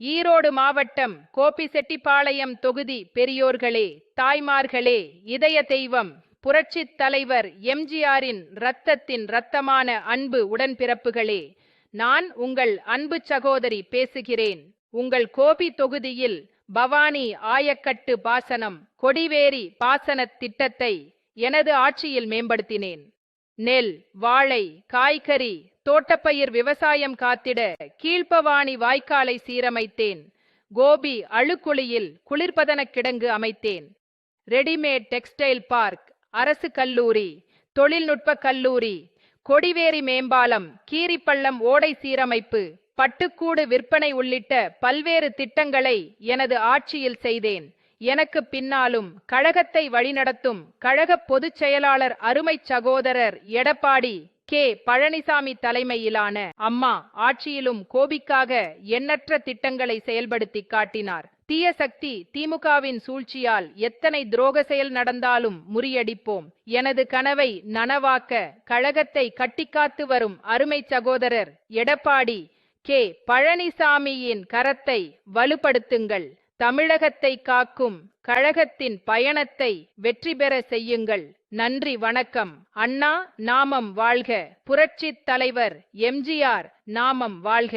ஈரோடு மாவட்டம் கோபிசெட்டிப்பாளையம் தொகுதி பெரியோர்களே தாய்மார்களே இதய தெய்வம் புரட்சித் தலைவர் எம்ஜிஆரின் இரத்தத்தின் இரத்தமான அன்பு உடன்பிறப்புகளே நான் உங்கள் அன்பு சகோதரி பேசுகிறேன். உங்கள் கோபி தொகுதியில் பவானி ஆயக்கட்டு பாசனம் கொடிவேரி பாசனத் திட்டத்தை எனது ஆட்சியில் மேம்படுத்தினேன். நெல் வாழை காய்கறி தோட்டப்பயிர் விவசாயம் காத்திட கீழ்ப்பவாணி வாய்க்காலை சீரமைத்தேன். கோபி அழுக்குழியில் குளிர்பதன கிடங்கு அமைத்தேன். ரெடிமேட் டெக்ஸ்டைல் பார்க் அரசு கல்லூரி தொழில்நுட்ப கல்லூரி கொடிவேரி மேம்பாலம் கீரிப்பள்ளம் ஓடை சீரமைப்பு பட்டுக்கூடு விற்பனை உள்ளிட்ட பல்வேறு திட்டங்களை எனது ஆட்சியில் செய்தேன். எனக்கு பின்னாலும் கழகத்தை வழிநடத்தும் கழக பொதுச் செயலாளர் அருமை சகோதரர் எடப்பாடி கே. பழனிசாமி தலைமையிலான அம்மா ஆட்சியிலும் கோபிக்காக எண்ணற்ற திட்டங்களை செயல்படுத்தி காட்டினார். தீய சக்தி திமுகவின் சூழ்ச்சியால் எத்தனை துரோக செயல் நடந்தாலும் முறியடிப்போம். எனது கனவை நனவாக்க கழகத்தை கட்டிக்காத்து வரும் அருமை சகோதரர் எடப்பாடி கே. பழனிசாமியின் கரத்தை வலுப்படுத்துங்கள். தமிழகத்தை காக்கும் கழகத்தின் பயணத்தை வெற்றி பெற செய்யுங்கள். நன்றி வணக்கம். அண்ணா நாமம் வாழ்க. புரட்சித் தலைவர் எம்ஜிஆர் நாமம் வாழ்க.